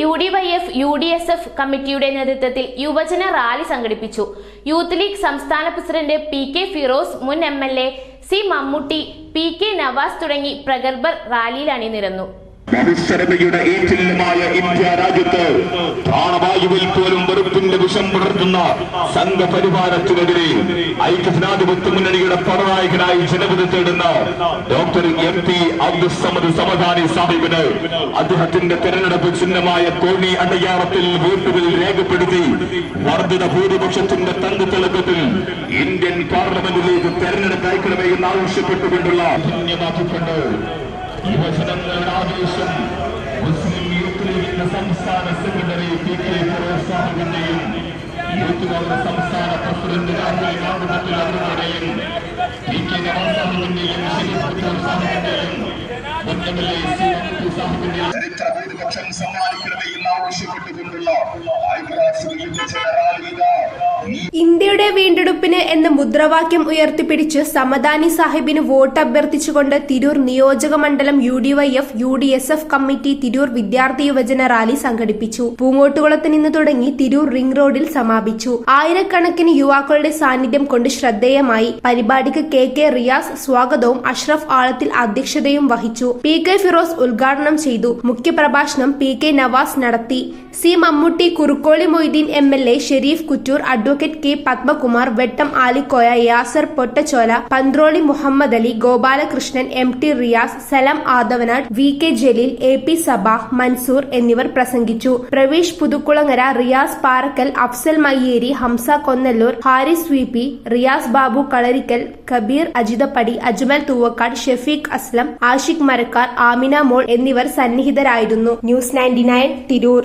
U D Y F U D S F കമ്മിറ്റിയുടെ നേതൃത്വത്തിൽ യുവജന റാലി സംഘടിപ്പിച്ചു. യൂത്ത് ലീഗ് സംസ്ഥാന പ്രസിഡന്റ് പി കെ ഫിറോസ് മുൻ M L A C Mammootty P K Navas തുടങ്ങി പ്രഗത്ഭർ റാലിയിൽ അണിനിരന്നു ബഹുസ്വരതയുടെ ഏറ്റില്യമായ ഇന്ത്യ രാജ്യത്ത് പ്രാണവായുവിൽ പോലും വെറുപ്പിന്റെ വിഷം പടർത്തുന്ന സംഘപരിവാരത്തിനെതിരെ ഐക്യജനാധിപത്യ മുന്നണിയുടെ പടനായകനായി ജനവിധി തേടുന്ന doctor M P Abdussamad Samadani സാഹിബിന് അദ്ദേഹത്തിന്റെ തെരഞ്ഞെടുപ്പ് ചിഹ്നമായ കോണി അടയാളത്തിൽ വോട്ടുകൾ രേഖപ്പെടുത്തി വർദ്ധിത ഭൂരിപക്ഷത്തിന്റെ തങ്ക് തിളക്കത്തിൽ ഇന്ത്യൻ പാർലമെന്റിലേക്ക് തെരഞ്ഞെടുപ്പ് അയക്കണമേ എന്ന് ആവശ്യപ്പെട്ടുകൊണ്ടുള്ള ധന്യമാക്കിക്കൊണ്ട് യുവജനങ്ങളുടെ നേടാവേശം മുസ്ലിം യൂത്ത് ലീഗിന്റെ സംസ്ഥാന സെക്രട്ടറി പി കെ ഫിറോസ് സാഹിബിന്റെയും യൂത്ത് കോൺഗ്രസ് സംസ്ഥാന പ്രസിഡന്റ് രാഹുൽ മാങ്കുട്ടത്തിൽ അവരുടെയും പി കെ നവാസ് സാഹിബിന്റെയും ചരിത്ര ഭൂരിപക്ഷം സമ്മാനിക്കണമേ എന്ന് ആവശ്യപ്പെട്ടുകൊണ്ടുള്ള ഐക്യരാഷ്ട്ര ഈ ഇന്ത്യയുടെ വീണ്ടെടുപ്പിന് എന്ന മുദ്രാവാക്യം ഉയർത്തിപ്പിടിച്ച് സമദാനി സാഹിബിന് വോട്ട് അഭ്യർത്ഥിച്ചുകൊണ്ട് തിരൂർ നിയോജക മണ്ഡലം U D Y F U D S F committee Tirur വിദ്യാർത്ഥി യുവജന റാലി സംഘടിപ്പിച്ചു. പൂങ്ങോട്ടുകുളത്ത് നിന്ന് തുടങ്ങി തിരൂർ റിംഗ് റോഡിൽ സമാപിച്ചു. ആയിരക്കണക്കിന് യുവാക്കളുടെ സാന്നിധ്യം കൊണ്ട് ശ്രദ്ധേയമായി. പരിപാടിക്ക് കെ കെ റിയാസ് സ്വാഗതവും അഷ്റഫ് ആളത്തിൽ അധ്യക്ഷതയും വഹിച്ചു. പി കെ ഫിറോസ് ഉദ്ഘാടനം ചെയ്തു. മുഖ്യപ്രഭാഷണം പി കെ നവാസ് നടത്തി. C Mammootty Kurukkoli Moideen M L A Sharif Kuttur advocate K Padmakumar Vettam Alikoya Yasar Pottachola Panthroli Muhammad Ali Gopalakrishnan M T Riyas Salam Athavanad V K Jaleel A P Sabah Mansoor എന്നിവർ പ്രസംഗിച്ചു. Praveesh Puthukkulangara Riyas Parakkal Afsal Mayyeri Hamza കൊന്നല്ലൂർ Haris V P Riyas Babu Kalarikkal Kabeer Ajithappadi Ajmal Thuvakkad Shefeeq Aslam Ashiq Marakkar Amina Mol എന്നിവർ സന്നിഹിതരായിരുന്നു. News ninety Tirur.